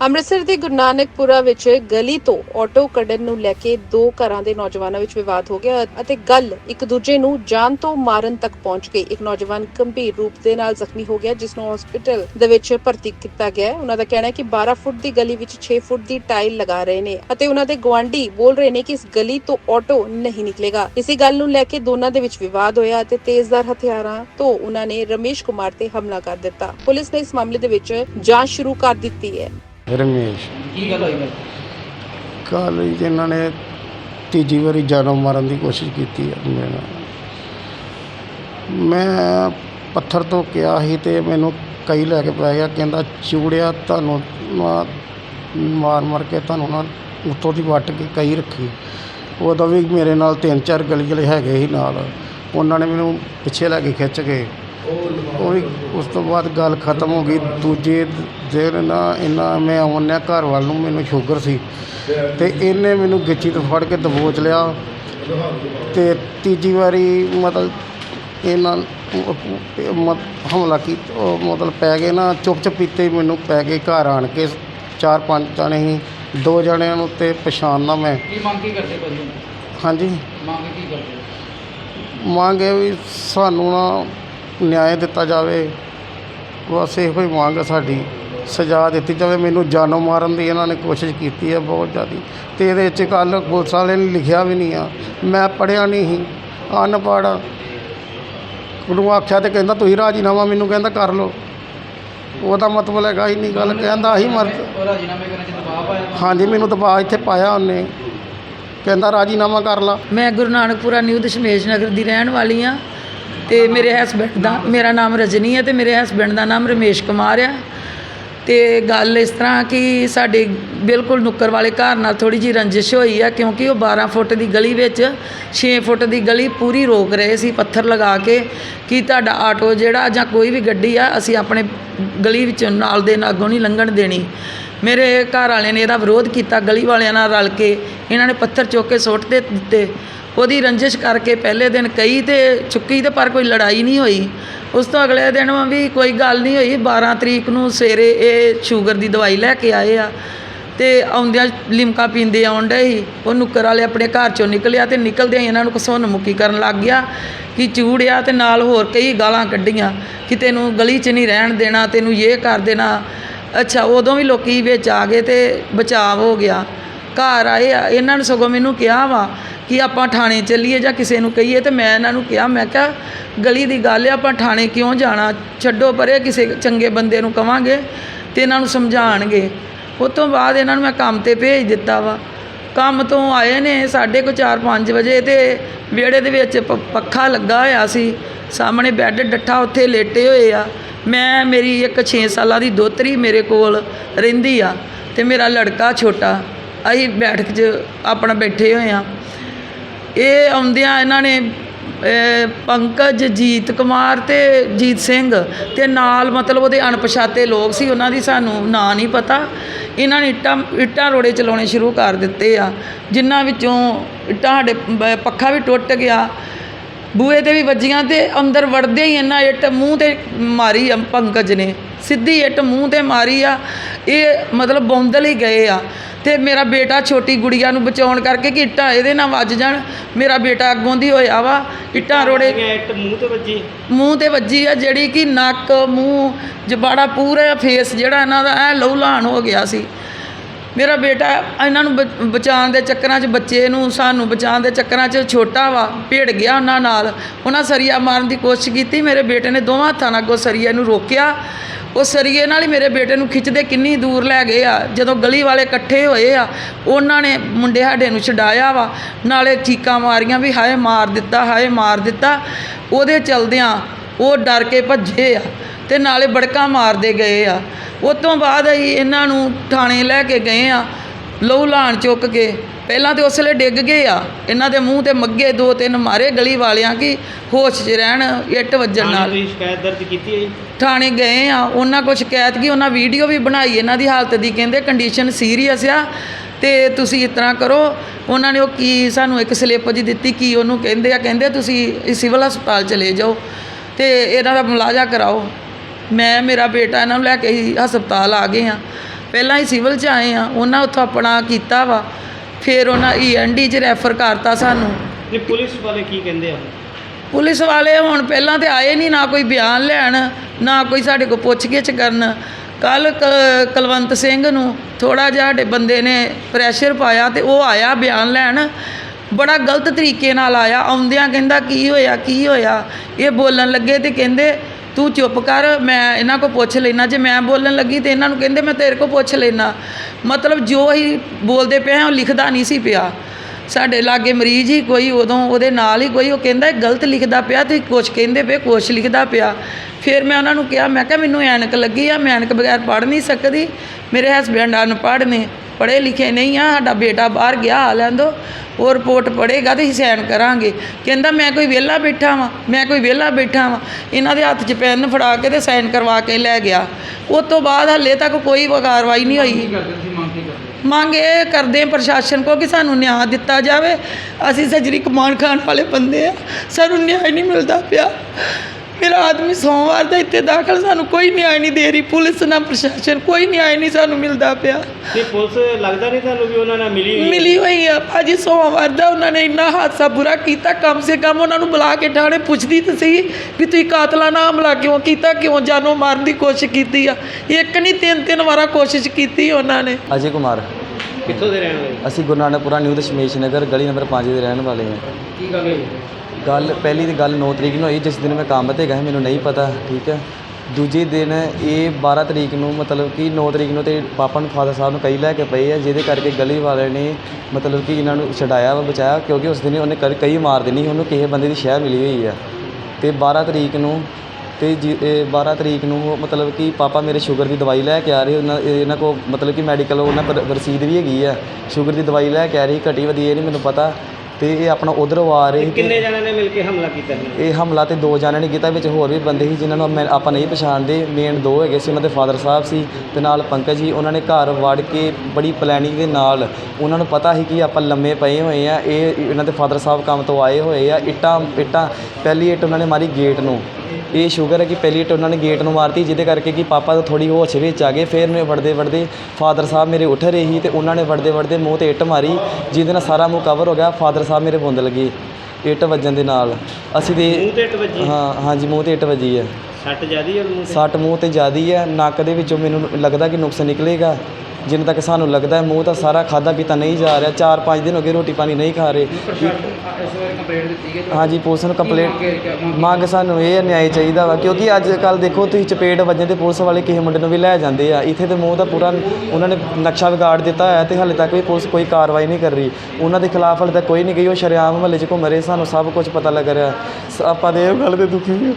ਅੰਮ੍ਰਿਤਸਰ ਦੇ ਗੁਰੂ ਨਾਨਕਪੁਰਾ ਵਿੱਚ ਗਲੀ ਤੋਂ ਆਟੋ ਕੱਢਣ ਨੂੰ ਲੈ ਕੇ ਦੋ ਘਰਾਂ ਦੇ ਨੌਜਵਾਨਾਂ ਵਿੱਚ ਵਿਵਾਦ ਹੋ ਗਿਆ ਅਤੇ ਗੱਲ ਇੱਕ ਦੂਜੇ ਨੂੰ ਜਾਨ ਤੋਂ ਮਾਰਨ ਤੱਕ ਪਹੁੰਚ ਗਈ। ਇੱਕ ਨੌਜਵਾਨ ਗੰਭੀਰ ਰੂਪ ਦੇ ਨਾਲ ਜ਼ਖਮੀ ਹੋ ਗਿਆ, ਜਿਸ ਨੂੰ ਹਸਪੀਟਲ ਦੇ ਵਿੱਚ ਭਰਤੀ ਕੀਤਾ ਗਿਆ ਉਹਨਾਂ ਦਾ ਕਹਿਣਾ ਹੈ ਕਿ 12 ਫੁੱਟ ਦੀ ਗਲੀ ਵਿੱਚ 6 ਫੁੱਟ ਦੀ ਟਾਈਲ ਲਗਾ ਰਹੇ ਨੇ ਅਤੇ ਉਹਨਾਂ ਦੇ ਗਵਾਂਢੀ ਬੋਲ ਰਹੇ ਨੇ ਕਿ ਇਸ ਗਲੀ ਤੋਂ ਆਟੋ ਨਹੀਂ ਨਿਕਲੇਗਾ। ਇਸੇ ਗੱਲ ਨੂੰ ਲੈ ਕੇ ਦੋਨਾਂ ਦੇ ਵਿੱਚ ਵਿਵਾਦ ਹੋਇਆ ਅਤੇ ਤੇਜ਼ਦਾਰ ਹਥਿਆਰਾਂ ਤੋਂ ਉਹਨਾਂ ਨੇ ਰਮੇਸ਼ ਕੁਮਾਰ ਤੇ ਹਮਲਾ ਕਰ ਦਿੱਤਾ। ਪੁਲਿਸ ਨੇ ਇਸ ਮਾਮਲੇ ਦੇ ਵਿੱਚ ਜਾਂਚ ਸ਼ੁਰੂ ਕਰ ਦਿੱਤੀ ਹੈ। ਰਮੇਸ਼। ਕੀ ਗੱਲ ਹੋਈ ਭਾਈ ਕੱਲ੍ਹ ਹੀ ਇਹਨਾਂ ਨੇ ਤੀਜੀ ਵਾਰੀ ਜਾਨੋਂ ਮਾਰਨ ਦੀ ਕੋਸ਼ਿਸ਼ ਕੀਤੀ ਹੈ ਮੇਰੇ ਨਾਲ। ਮੈਂ ਪੱਥਰ ਤੋਂ ਕਿਹਾ ਸੀ ਤੇ ਮੈਨੂੰ ਕਈ ਲੈ ਕੇ ਪੈ ਗਿਆ ਕਹਿੰਦਾ ਚੂੜਿਆ ਤੁਹਾਨੂੰ ਮਾਰ ਮਾਰ ਕੇ ਤੁਹਾਨੂੰ ਨਾ ਉੱਤੋਂ ਦੀ ਵੱਟ ਕੇ ਕਈ ਰੱਖੀ। ਉਦੋਂ ਵੀ ਮੇਰੇ ਨਾਲ ਤਿੰਨ ਚਾਰ ਗਲੀ ਗਲੇ ਹੈਗੇ ਸੀ ਨਾਲ। ਉਹਨਾਂ ਨੇ ਮੈਨੂੰ ਪਿੱਛੇ ਲੈ ਕੇ ਖਿੱਚ ਕੇ ਉਹ ਵੀ ਉਸ ਤੋਂ ਬਾਅਦ ਗੱਲ ਖਤਮ ਹੋ ਗਈ। ਦੂਜੇ ਦਿਨ ਨਾ ਇਹਨਾਂ ਮੈਂ ਆਉਣਿਆ ਘਰ ਵੱਲ ਨੂੰ ਮੈਨੂੰ ਸ਼ੂਗਰ ਸੀ ਤੇ ਇਹਨੇ ਮੈਨੂੰ ਗਿੱਚੀ ਤੋਂ ਫੜ ਕੇ ਦਬੋਚ ਲਿਆ ਤੇ ਤੀਜੀ ਵਾਰੀ ਮਤਲਬ ਇਹਨਾਂ ਮ- ਹਮਲਾ ਕੀ ਉਹ ਮਤਲਬ ਪੈ ਗਏ ਨਾ ਚੁੱਪ ਚਪੀਤੇ ਹੀ ਮੈਨੂੰ ਪੈ ਗਏ ਘਰ ਆਣ ਕੇ। ਚਾਰ ਪੰਜ ਜਣੇ ਸੀ ਦੋ ਜਣਿਆਂ ਨੂੰ ਤੇ ਪਛਾਣਨਾ ਮੈਂ। ਕੀ ਮੰਗ ਕੀ ਕਰਦੇ ਭਾਈ ਹੁਣ? ਹਾਂਜੀ। ਮੰਗ ਕੀ ਕਰਦੇ? ਮੰਗ ਹੈ ਵੀ ਸਾਨੂੰ ਨਾ ਨਿਆਂ ਦਿੱਤਾ ਜਾਵੇ। ਬਸ ਇਹੋ ਹੀ ਮੰਗ ਹੈ ਸਾਡੀ। ਸਜ਼ਾ ਦਿੱਤੀ ਜਾਵੇ। ਮੈਨੂੰ ਜਾਨੋਂ ਮਾਰਨ ਦੀ ਇਹਨਾਂ ਨੇ ਕੋਸ਼ਿਸ਼ ਕੀਤੀ ਹੈ ਬਹੁਤ ਜ਼ਿਆਦਾ। ਤੇ ਇਹਦੇ ਵਿੱਚ ਕੱਲ ਪੁਲਿਸ ਵਾਲੇ ਨੇ ਲਿਖਿਆ ਵੀ ਨਹੀਂ ਆ। ਮੈਂ ਪੜ੍ਹਿਆ ਨਹੀਂ ਸੀ। ਅਨਪੜ੍ਹ। ਉਹਨੂੰ ਆਖਿਆ ਤੇ ਕਹਿੰਦਾ ਤੁਸੀਂ ਰਾਜੀਨਾਮਾ ਮੈਨੂੰ ਕਹਿੰਦਾ ਕਰ ਲਓ। ਉਹਦਾ ਮਤਲਬ ਹੈਗਾ ਹੀ ਨਹੀਂ ਗੱਲ। ਕਹਿੰਦਾ ਹੀ ਮਰ ਰਾਜੀਨਾਮੇ ਕਰਨ ਚ ਦਬਾਅ ਪਾਇਆ ਹਾਂਜੀ ਮੈਨੂੰ ਦਬਾਅ ਇੱਥੇ ਪਾਇਆ ਉਹਨੇ। ਕਹਿੰਦਾ ਰਾਜੀਨਾਮਾ ਕਰ ਲਾ। ਮੈਂ ਗੁਰੂ ਨਾਨਕਪੁਰਾ ਨਿਊ ਦਸ਼ਮੇਸ਼ ਨਗਰ ਦੀ ਰਹਿਣ ਵਾਲੀ ਆ। ਤੇ ਮੇਰੇ ਹਸਬੰਡ ਦਾ, ਮੇਰਾ ਨਾਮ ਰਜਨੀ ਹੈ ਤੇ ਮੇਰੇ ਹਸਬੰਡ ਦਾ ਨਾਮ ਰਮੇਸ਼ ਕੁਮਾਰ ਆ। ਤੇ ਗੱਲ ਇਸ ਤਰ੍ਹਾਂ ਕਿ ਸਾਡੇ ਬਿਲਕੁਲ ਨੁੱਕਰ ਵਾਲੇ ਘਰ ਨਾਲ ਥੋੜੀ ਜੀ ਰੰਜਿਸ਼ ਹੋਈ ਆ, ਕਿਉਂਕਿ ਉਹ 12 ਫੁੱਟ ਦੀ ਗਲੀ ਵਿੱਚ 6 ਫੁੱਟ ਦੀ ਗਲੀ ਪੂਰੀ ਰੋਕ ਰਹੇ ਸੀ ਪੱਥਰ ਲਗਾ ਕੇ ਕਿ ਤੁਹਾਡਾ ਆਟੋ ਜਿਹੜਾ ਜਾਂ ਕੋਈ ਵੀ ਗੱਡੀ ਆ, ਅਸੀਂ ਆਪਣੇ ਗਲੀ ਵਿੱਚ ਨਾਲ ਦੇ ਨਾਲ ਅੱਗੋਂ ਨਹੀਂ ਲੰਘਣ ਦੇਣੀ। ਮੇਰੇ ਘਰ ਵਾਲਿਆਂ ਨੇ ਇਹਦਾ ਵਿਰੋਧ ਕੀਤਾ, ਗਲੀ ਵਾਲਿਆਂ ਨਾਲ ਰਲ ਕੇ ਇਹਨਾਂ ਨੇ ਪੱਥਰ ਚੁੱਕ ਕੇ ਸੁੱਟ ਦੇ ਦਿੱਤੇ। ਉਹਦੀ ਰੰਜਿਸ਼ ਕਰਕੇ ਪਹਿਲੇ ਦਿਨ ਕਈ ਤੇ ਚੁੱਕੀ ਤੇ ਪਰ ਕੋਈ ਲੜਾਈ ਨਹੀਂ ਹੋਈ। ਉਸ ਤੋਂ ਅਗਲੇ ਦਿਨ ਵੀ ਕੋਈ ਗੱਲ ਨਹੀਂ ਹੋਈ। 12 ਤਰੀਕ ਨੂੰ ਸਵੇਰੇ ਇਹ ਸ਼ੂਗਰ ਦੀ ਦਵਾਈ ਲੈ ਕੇ ਆਏ ਆ ਤੇ ਆਉਂਦਿਆਂ ਲਿਮਕਾ ਪੀਂਦੇ ਆਉਣ ਡੇ ਸੀ। ਉਹ ਨੁੱਕਰ ਵਾਲੇ ਆਪਣੇ ਘਰ ਚੋਂ ਨਿਕਲਿਆ ਤੇ ਨਿਕਲਦਿਆਂ ਇਹਨਾਂ ਨੂੰ ਕਸੋਨ ਮੁੱਕੀ ਕਰਨ ਲੱਗ ਗਿਆ ਕਿ ਚੂੜਿਆ ਤੇ ਨਾਲ ਹੋਰ ਕਈ ਗਾਲਾਂ ਕੱਢੀਆਂ ਕਿ ਤੈਨੂੰ ਗਲੀ 'ਚ ਨਹੀਂ ਰਹਿਣ ਦੇਣਾ, ਤੈਨੂੰ ਇਹ ਕਰ ਦੇਣਾ। ਅੱਛਾ, ਉਦੋਂ ਵੀ ਲੋਕੀ ਵਿੱਚ ਆ ਗਏ ਤੇ ਬਚਾਅ ਹੋ ਗਿਆ। ਘਰ ਆਏ ਆ, ਇਹਨਾਂ ਨੂੰ ਸਗੋਂ ਮੈਨੂੰ ਕਿਹਾ ਵਾ ਕਿ ਆਪਾਂ ਥਾਣੇ ਚੱਲੀਏ ਜਾਂ ਕਿਸੇ ਨੂੰ ਕਹੀਏ ਤੇ ਮੈਂ ਇਹਨਾਂ ਨੂੰ ਕਿਹਾ, ਮੈਂ ਕਿਹਾ, ਗਲੀ ਦੀ ਗੱਲ ਆ, ਆਪਾਂ ਥਾਣੇ ਕਿਉਂ ਜਾਣਾ? ਛੱਡੋ ਪਰੇ, ਕਿਸੇ ਚੰਗੇ ਬੰਦੇ ਨੂੰ ਕਵਾਂਗੇ ਤੇ ਇਹਨਾਂ ਨੂੰ ਸਮਝਾਣਗੇ ਉਸ ਤੋਂ ਬਾਅਦ ਇਹਨਾਂ ਨੂੰ ਮੈਂ ਕੰਮ ਤੇ ਭੇਜ ਦਿੱਤਾ ਵਾ। ਕੰਮ ਤੋਂ ਆਏ ਨੇ ਸਾਢੇ ਕੁ 4-5 ਵਜੇ ਤੇ ਵਿਹੜੇ ਦੇ ਵਿੱਚ ਪੱਖਾ ਲੱਗਾ ਹੋਇਆ ਸੀ। ਸਾਹਮਣੇ ਬੈੱਡ ਡੱਠਾ ਉੱਥੇ ਲੇਟੇ ਹੋਏ ਆ। ਮੈਂ, ਮੇਰੀ ਇੱਕ 6 ਸਾਲਾਂ ਦੀ ਦੋਤਰੀ ਮੇਰੇ ਕੋਲ ਰਹਿੰਦੀ ਆ ਤੇ ਮੇਰਾ ਲੜਕਾ ਛੋਟਾ। ਅਸੀਂ ਬੈਠਕ 'ਚ ਆਪਣਾ ਬੈਠੇ ਹੋਏ ਆ ਇਹ ਆਉਂਦਿਆਂ ਇਹਨਾਂ ਨੇ ਪੰਕਜ, ਜੀਤ ਕੁਮਾਰ ਤੇ ਜੀਤ ਸਿੰਘ ਤੇ ਨਾਲ ਮਤਲਬ ਉਹਦੇ ਅਣਪਛਾਤੇ ਲੋਕ ਸੀ, ਉਹਨਾਂ ਦੀ ਸਾਨੂੰ ਨਾਂ ਨਹੀਂ ਪਤਾ। ਇਹਨਾਂ ਨੇ ਇੱਟਾਂ ਇੱਟਾਂ ਰੋੜੇ ਚਲਾਉਣੇ ਸ਼ੁਰੂ ਕਰ ਦਿੱਤੇ ਆ, ਜਿਨ੍ਹਾਂ ਵਿੱਚੋਂ ਇੱਟਾਂ ਸਾਡੇ ਪੱਖਾ ਵੀ ਟੁੱਟ ਗਿਆ। ਬੂਹੇ ਤੇ ਵੀ ਵੱਜੀਆਂ ਤੇ ਅੰਦਰ ਵੜਦੇ ਹੀ ਇਹਨਾਂ ਇੱਟ ਮੂੰਹ ਤੇ ਮਾਰੀ ਆ ਪੰਕਜ ਨੇ। ਸਿੱਧੀ ਇੱਟ ਮੂੰਹ ਤੇ ਮਾਰੀ ਆ। ਇਹ ਮਤਲਬ ਬੌਂਦਲ ਹੀ ਗਏ ਆ। ਤੇ ਮੇਰਾ ਬੇਟਾ ਛੋਟੀ ਗੁੜੀਆ ਨੂੰ ਬਚਾਉਣ ਕਰਕੇ ਕਿ ਇੱਟਾਂ ਇਹਦੇ ਨਾਲ ਵੱਜ ਜਾਣ ਮੇਰਾ ਬੇਟਾ ਅੱਗੋਂ ਦੀ ਹੋਇਆ ਵਾ ਇੱਟਾਂ ਰੋੜੇ ਇੱਟ ਮੂੰਹ ਤੇ ਵੱਜੀ। ਮੂੰਹ ਤੇ ਵੱਜੀ ਆ ਜਿਹੜੀ ਕਿ ਨੱਕ ਮੂੰਹ ਜਬਾੜਾ ਪੂਰਾ ਫੇਸ ਜਿਹੜਾ ਇਹਨਾਂ ਦਾ ਐ ਲਹੂ ਲਹਾਨ ਹੋ ਗਿਆ ਸੀ। ਮੇਰਾ ਬੇਟਾ ਇਹਨਾਂ ਨੂੰ ਬ- ਬਚਾਉਣ ਦੇ ਚੱਕਰਾਂ 'ਚ ਬੱਚੇ ਨੂੰ ਸਾਨੂੰ ਬਚਾਉਣ ਦੇ ਚੱਕਰਾਂ 'ਚ ਛੋਟਾ ਵਾ ਭਿੜ ਗਿਆ ਉਹਨਾਂ ਨਾਲ। ਉਹਨਾਂ ਸਰੀਆ ਮਾਰਨ ਦੀ ਕੋਸ਼ਿਸ਼ ਕੀਤੀ ਮੇਰੇ ਬੇਟੇ ਨੇ ਦੋਵਾਂ ਹੱਥਾਂ ਨਾਲ ਅੱਗੋਂ ਸਰੀਏ ਨੂੰ ਰੋਕਿਆ। ਉਹ ਸਰੀਏ ਨਾਲ ਹੀ ਮੇਰੇ ਬੇਟੇ ਨੂੰ ਖਿੱਚਦੇ ਕਿੰਨੀ ਦੂਰ ਲੈ ਗਏ ਆ। ਜਦੋਂ ਗਲੀ ਵਾਲੇ ਇਕੱਠੇ ਹੋਏ ਆ, ਉਹਨਾਂ ਨੇ ਮੁੰਡੇ ਸਾਡੇ ਨੂੰ ਛਡਾਇਆ ਵਾ। ਨਾਲੇ ਚੀਕਾਂ ਮਾਰੀਆਂ ਵੀ ਹਾਏ ਮਾਰ ਦਿੱਤਾ, ਹਾਏ ਮਾਰ ਦਿੱਤਾ। ਉਹਦੇ ਚਲਦਿਆਂ ਉਹ ਡਰ ਕੇ ਭੱਜੇ ਆ ਤੇ ਨਾਲੇ ਬੜਕਾ ਮਾਰਦੇ ਗਏ ਆ। ਉਸ ਤੋਂ ਬਾਅਦ ਅਸੀਂ ਇਹਨਾਂ ਨੂੰ ਥਾਣੇ ਲੈ ਕੇ ਗਏ ਆ। ਲਹੂ ਲਾਣ ਚੁੱਕ ਕੇ ਪਹਿਲਾਂ ਤੇ ਉਸਲੇ ਡਿੱਗ ਗਏ ਆ। ਇਹਨਾਂ ਦੇ ਮੂੰਹ ਤੇ ਮੱਗੇ ਦੋ ਤਿੰਨ ਮਾਰੇ ਗਲੀ ਵਾਲਿਆਂ ਕੀ ਹੋਸ਼ 'ਚ ਰਹਿਣ ਇੱਟ ਵੱਜਣ ਨਾਲ। ਸ਼ਿਕਾਇਤ ਦਰਜ ਕੀਤੀ ਹੈ ਜੀ? ਥਾਣੇ ਗਏ ਆ ਉਹਨਾਂ ਕੋਲ ਸ਼ਿਕਾਇਤ ਕੀ ਉਹਨਾਂ ਵੀਡੀਓ ਵੀ ਬਣਾਈ ਇਹਨਾਂ ਦੀ ਹਾਲਤ ਦੀ ਕਹਿੰਦੇ ਕੰਡੀਸ਼ਨ ਸੀਰੀਅਸ ਆ। ਤੇ ਤੁਸੀਂ ਇਸ ਤਰ੍ਹਾਂ ਕਰੋ ਉਹਨਾਂ ਨੇ ਉਹ ਕੀ ਸਾਨੂੰ ਇੱਕ ਸਲਿੱਪ ਜੀ ਦਿੱਤੀ ਕੀ ਉਹਨੂੰ ਕਹਿੰਦੇ ਆ ਕਹਿੰਦੇ ਤੁਸੀਂ ਸਿਵਲ ਹਸਪਤਾਲ ਚਲੇ ਜਾਓ ਤੇ ਇਹਨਾਂ ਦਾ ਮੁਲਾਜ਼ਾ ਕਰਾਓ। ਮੈਂ ਮੇਰਾ ਬੇਟਾ ਇਹਨਾਂ ਨੂੰ ਲੈ ਕੇ ਹੀ ਹਸਪਤਾਲ ਆ ਗਏ ਆ। ਪਹਿਲਾਂ ਹੀ ਸਿਵਲ 'ਚ ਆਏ ਆ ਉਹਨਾਂ ਉੱਥੋਂ ਆਪਣਾ ਕੀਤਾ ਵਾ ਫਿਰ ਉਹਨਾਂ ਈਐਨਡੀ 'ਚ ਰੈਫਰ ਕਰਤਾ ਸਾਨੂੰ। ਨਹੀਂ ਪੁਲਿਸ ਵਾਲੇ ਕੀ ਕਹਿੰਦੇ ਆ? ਪੁਲਿਸ ਵਾਲੇ ਹੁਣ ਪਹਿਲਾਂ ਤੇ ਆਏ ਨਹੀਂ ਨਾ ਕੋਈ ਬਿਆਨ ਲੈਣ ਨਾ ਕੋਈ ਸਾਡੇ ਕੋਲ ਪੁੱਛਗਿੱਛ ਕਰਨ। ਕੱਲ ਕੁਲਵੰਤ ਸਿੰਘ ਨੂੰ ਥੋੜਾ ਜਿਹਾ ਸਾਡੇ ਬੰਦੇ ਨੇ ਪ੍ਰੈਸ਼ਰ ਪਾਇਆ ਤੇ ਉਹ ਆਇਆ ਬਿਆਨ ਲੈਣ। ਬੜਾ ਗਲਤ ਤਰੀਕੇ ਨਾਲ ਆਇਆ ਆਉਂਦਿਆਂ ਕਹਿੰਦਾ ਕੀ ਹੋਇਆ ਕੀ ਹੋਇਆ? ਇਹ ਬੋਲਣ ਲੱਗੇ ਤੇ ਕਹਿੰਦੇ ਤੂੰ ਚੁੱਪ ਕਰ, ਮੈਂ ਇਹਨਾਂ ਕੋ ਪੁੱਛ ਲੈਣਾ ਜੇ ਮੈਂ ਬੋਲਣ ਲੱਗੀ ਤੇ ਇਹਨਾਂ ਨੂੰ ਕਹਿੰਦੇ ਮੈਂ ਤੇਰੇ ਕੋ ਪੁੱਛ ਲੈਣਾ ਮਤਲਬ ਜੋ ਹੀ ਬੋਲਦੇ ਪਿਆ ਉਹ ਲਿਖਦਾ ਨਹੀਂ ਸੀ ਪਿਆ। ਸਾਡੇ ਲਾਗੇ ਮਰੀਜ਼ ਹੀ ਕੋਈ ਉਦੋਂ ਉਹਦੇ ਨਾਲ ਹੀ ਕੋਈ, ਉਹ ਕਹਿੰਦਾ ਇਹ ਗਲਤ ਲਿਖਦਾ ਪਿਆ ਤੇ ਕੁਛ ਕਹਿੰਦੇ ਪਏ, ਕੁਛ ਲਿਖਦਾ ਪਿਆ। ਫਿਰ ਮੈਂ ਉਹਨਾਂ ਨੂੰ ਕਿਹਾ, ਮੈਂ ਕਿਹਾ ਮੈਨੂੰ ਐਨਕ ਲੱਗੀ ਆ, ਮੈਂ ਐਨਕ ਬਗੈਰ ਪੜ੍ਹ ਨਹੀਂ ਸਕਦੀ। ਮੇਰੇ ਹਸਬੈਂਡ ਅਨਪੜ੍ਹ ਨੇ। ਪੜ੍ਹੇ ਲਿਖੇ ਨਹੀਂ ਆ ਸਾਡਾ ਬੇਟਾ ਬਾਹਰ ਗਿਆ ਆ ਲੈਣ ਦੋ ਉਹ ਰਿਪੋਰਟ ਪੜ੍ਹੇਗਾ ਤੇ ਅਸੀਂ ਸਾਈਨ ਕਰਾਂਗੇ। ਕਹਿੰਦਾ ਮੈਂ ਕੋਈ ਵਿਹਲਾ ਬੈਠਾ ਵਾਂ ਮੈਂ ਕੋਈ ਵਿਹਲਾ ਬੈਠਾ ਵਾਂ। ਇਹਨਾਂ ਦੇ ਹੱਥ 'ਚ ਪੈਨ ਫੜਾ ਕੇ ਤੇ ਸਾਈਨ ਕਰਵਾ ਕੇ ਲੈ ਗਿਆ। ਉਸ ਤੋਂ ਬਾਅਦ ਹੱਲੇ ਤੱਕ ਕੋਈ ਕਾਰਵਾਈ ਨਹੀਂ ਹੋਈ। ਮੰਗ ਇਹ ਕਰਦੇ ਪ੍ਰਸ਼ਾਸਨ ਕੋ ਕਿ ਸਾਨੂੰ ਨਿਆਂ ਦਿੱਤਾ ਜਾਵੇ। ਅਸੀਂ ਸਜਰੀ ਕਮਾਨ ਖਾਣ ਵਾਲੇ ਬੰਦੇ ਆ ਸਾਨੂੰ ਨਿਆਂ ਨਹੀਂ ਮਿਲਦਾ ਪਿਆ। ਮੇਰਾ ਆਦਮੀ ਸੋਮਵਾਰ ਦਾ ਇੱਥੇ ਦਾਖਲ ਸਾਨੂੰ ਕੋਈ ਨਿਆਂ ਨਹੀਂ ਦੇ ਰਹੀ ਪੁਲਿਸ ਨਾ ਪ੍ਰਸ਼ਾਸਨ ਕੋਈ ਨਿਆਂ ਨਹੀਂ ਸਾਨੂੰ ਮਿਲਦਾ ਪਿਆ। ਨਹੀਂ ਪੁਲਿਸ ਲੱਗਦਾ ਨਹੀਂ ਤੁਹਾਨੂੰ ਵੀ ਉਹਨਾਂ ਨਾਲ ਮਿਲੀ ਹੋਈ ਹੈ? ਮਿਲੀ ਹੋਈ ਆ। ਭਾਜੀ ਸੋਮਵਾਰ ਦਾ ਉਹਨਾਂ ਨੇ ਇੰਨਾ ਹਾਦਸਾ ਬੁਰਾ ਕੀਤਾ ਕਮ ਸੇ ਕਮ ਉਹਨਾਂ ਨੂੰ ਬੁਲਾ ਕੇ ਠਾਣੇ ਪੁੱਛਦੀ ਤਾਂ ਸਹੀ ਵੀ ਤੁਸੀਂ ਕਾਤਲਾਨਾ ਹਮਲਾ ਕਿਉਂ ਕੀਤਾ ਕਿਉਂ ਜਾਨੋਂ ਮਾਰਨ ਦੀ ਕੋਸ਼ਿਸ਼ ਕੀਤੀ ਆ। ਇੱਕ ਨਹੀਂ ਤਿੰਨ ਤਿੰਨ ਵਾਰਾ ਕੋਸ਼ਿਸ਼ ਕੀਤੀ ਉਹਨਾਂ ਨੇ। ਅਜੇ ਕੁਮਾਰ ਕਿੱਥੋਂ ਦੇ ਰਹਿਣ ਵਾਲੇ? ਅਸੀਂ ਗੁਰੂ ਨਾਨਕਪੁਰਾ ਨਿਊ ਦਸ਼ਮੇਸ਼ ਨਗਰ ਗਲੀ ਨੰਬਰ 5 ਦੇ ਰਹਿਣ ਵਾਲੇ ਹਾਂ। ਕੀ ਗੱਲ ਹੋਈ? ਗੱਲ ਪਹਿਲੀ ਦੀ ਗੱਲ 9 ਤਰੀਕ ਨੂੰ ਹੋਈ ਜਿਸ ਦਿਨ ਮੈਂ ਕੰਮ ਤੇ ਗਿਆ ਮੈਨੂੰ ਨਹੀਂ ਪਤਾ ਠੀਕ ਹੈ। ਦੂਜੇ ਦਿਨ ਇਹ 12 ਤਰੀਕ ਨੂੰ ਮਤਲਬ ਕਿ 9 ਤਰੀਕ ਨੂੰ ਤੇ ਪਾਪਾ ਨੂੰ ਫਾਦਰ ਸਾਹਿਬ ਨੂੰ ਕਈ ਲੈ ਕੇ ਪਏ ਆ ਜਿਹਦੇ ਕਰਕੇ ਗਲੀ ਵਾਲੇ ਨੇ ਮਤਲਬ ਕਿ ਇਹਨਾਂ ਨੂੰ ਛਡਾਇਆ ਵਾ ਬਚਾਇਆ ਕਿਉਂਕਿ ਉਸ ਦਿਨ ਉਹਨੇ ਕਰ- ਕਈ ਮਾਰ ਦੇਣੀ ਸੀ, ਉਹਨੂੰ ਕਿਸੇ ਬੰਦੇ ਦੀ ਸ਼ਹਿ ਮਿਲੀ ਹੋਈ ਆ। ਤੇ 12 ਤਰੀਕ ਨੂੰ ਤੇ ਜੀ- ਇਹ 12 ਤਰੀਕ ਨੂੰ ਉਹ ਮਤਲਬ ਕਿ ਪਾਪਾ ਮੇਰੇ ਸ਼ੂਗਰ ਦੀ ਦਵਾਈ ਲੈ ਕੇ ਆ ਰਹੇ ਉਹਨਾਂ ਇਹਨਾਂ ਕੋ ਮਤਲਬ ਕਿ ਮੈਡੀਕਲ ਉਹਨਾਂ ਪਰ ਰਸੀਦ ਵੀ ਹੈਗੀ ਆ ਸ਼ੂਗਰ ਦੀ ਦਵਾਈ ਲੈ ਕੇ ਆ ਰਹੀ ਘਟੀ ਵਧੀਆ ਇਹ ਨਹੀਂ ਮੈਨੂੰ ਪਤਾ। ਤੇ ਇਹ ਆਪਣਾ ਉਧਰੋਂ ਆ ਰਹੇ ਸੀ ਕਿੰਨੇ ਜਣਿਆਂ ਨੇ ਮਿਲ ਕੇ ਹਮਲਾ ਕੀਤਾ? ਇਹ ਹਮਲਾ ਤੇ ਦੋ ਜਣਿਆਂ ਨੇ ਕੀਤਾ ਵਿੱਚ ਹੋਰ ਵੀ ਬੰਦੇ ਸੀ ਜਿਨ੍ਹਾਂ ਨੂੰ ਮੈਂ ਆਪਾਂ ਨਹੀਂ ਪਛਾਣਦੇ ਮੇਨ ਦੋ ਹੈਗੇ ਸੀ ਉਹਨਾਂ ਦੇ ਫਾਦਰ ਸਾਹਿਬ ਸੀ ਤੇ ਨਾਲ ਪੰਕਜ ਜੀ ਉਹਨਾਂ ਨੇ ਘਰ ਵੜ ਕੇ ਬੜੀ ਪਲੈਨਿੰਗ ਦੇ ਨਾਲ ਉਹਨਾਂ ਨੂੰ ਪਤਾ ਸੀ ਕਿ ਆਪਾਂ ਲੰਮੇ ਪਏ ਹੋਏ ਆ ਇਹ ਇਹਨਾਂ ਦੇ ਫਾਦਰ ਸਾਹਿਬ ਕੰਮ ਤੋਂ ਆਏ ਹੋਏ ਆ ਇੱਟਾਂ ਇੱਟਾਂ ਪਹਿਲੀ ਇੱਟ ਉਹਨਾਂ ਨੇ ਮਾਰੀ ਗੇਟ ਨੂੰ ਇਹ ਸ਼ੂਗਰ ਹੈ ਕਿ ਪਹਿਲੀ ਇੱਟ ਉਹਨਾਂ ਨੇ ਗੇਟ ਨੂੰ ਮਾਰਤੀ ਜਿਹਦੇ ਕਰਕੇ ਕਿ ਪਾਪਾ ਤੋਂ ਥੋੜੀ ਹੋਸ਼ ਵਿੱਚ ਆ ਗਏ। ਫਿਰ ਮੈਂ ਵੜਦੇ ਵੜਦੇ ਫਾਦਰ ਸਾਹਿਬ ਮੇਰੇ ਉੱਠ ਰਹੇ ਸੀ ਤੇ ਉਹਨਾਂ ਨੇ ਵੜਦੇ ਵੜਦੇ ਮੂੰਹ ਤੇ ਇੱਟ ਮਾਰੀ ਜਿਹਦੇ ਨਾਲ ਸਾਰਾ ਮੂੰਹ ਕਵਰ ਹੋ ਗਿਆ। ਫਾਦਰ ਸਾਹਿਬ ਮੇਰੇ ਬੁੰਦ ਲੱਗੀ ਇੱਟ ਵੱਜਣ ਦੇ ਨਾਲ। ਅਸੀਂ ਦੇ ਮੂੰਹ ਤੇ ਇੱਟ ਵੱਜੀ? ਹਾਂ ਹਾਂਜੀ ਮੂੰਹ ਤੇ ਇੱਟ ਵੱਜੀ ਹੈ। ਸੱਟ ਜ਼ਿਆਦੀ ਹੈ ਮੂੰਹ ਤੇ? ਸੱਟ ਮੂੰਹ ਤੇ ਜ਼ਿਆਦੀ ਹੈ। ਨੱਕ ਦੇ ਵਿੱਚੋਂ ਮੈਨੂੰ ਲੱਗਦਾ ਕਿ ਨੁਕਸ ਨਿਕਲੇਗਾ। ਜਿੰਨ ਤੱਕ ਸਾਨੂੰ ਲੱਗਦਾ ਹੈ, ਮੂੰਹ ਤਾਂ ਸਾਰਾ ਖਾਦਾ ਪੀਤਾ ਨਹੀਂ ਜਾ ਰਿਹਾ। 4-5 ਦਿਨ ਹੋ ਗਏ ਰੋਟੀ ਪਾਣੀ ਨਹੀਂ ਖਾ ਰਹੇ। ਹਾਂਜੀ, ਪੁਲਿਸ ਨੂੰ ਕੰਪਲੇਂਟ ਮੰਗ- ਸਾਨੂੰ ਇਹ ਨਿਆਂ ਚਾਹੀਦਾ ਵਾ, ਕਿਉਂਕਿ ਅੱਜ ਕੱਲ ਦੇਖੋ, ਤੁਸੀਂ ਚਪੇਟ ਵੱਜੇ ਤੇ ਪੁਲਿਸ ਵਾਲੇ ਕਿਸੇ ਮੁੰਡੇ ਨੂੰ ਵੀ ਲੈ ਜਾਂਦੇ ਆ। ਇੱਥੇ ਤੇ ਮੂੰਹ ਦਾ ਪੂਰਾ ਉਹਨਾਂ ਨੇ ਨਕਸ਼ਾ ਵਿਗਾੜ ਦਿੱਤਾ ਹੋਇਆ ਤੇ ਹਾਲੇ ਤੱਕ ਵੀ ਪੁਲਿਸ ਕੋਈ ਕਾਰਵਾਈ ਨਹੀਂ ਕਰ ਰਹੀ। ਉਹਨਾਂ ਦੇ ਖਿਲਾਫ ਹਾਲੇ ਤੱਕ ਕੋਈ ਨਹੀਂ ਗਈ, ਉਹ ਸ਼ਰੇਆਮ ਮਹੱਲੇ 'ਚ ਘੁੰਮ ਰਹੇ, ਸਾਨੂੰ ਸਭ ਕੁਝ ਪਤਾ ਲੱਗ ਰਿਹਾ। ਸ- ਆਪਾਂ ਦੇ ਇਹ ਗੱਲ ਤੇ ਦੁਖੀ ਹਾਂ।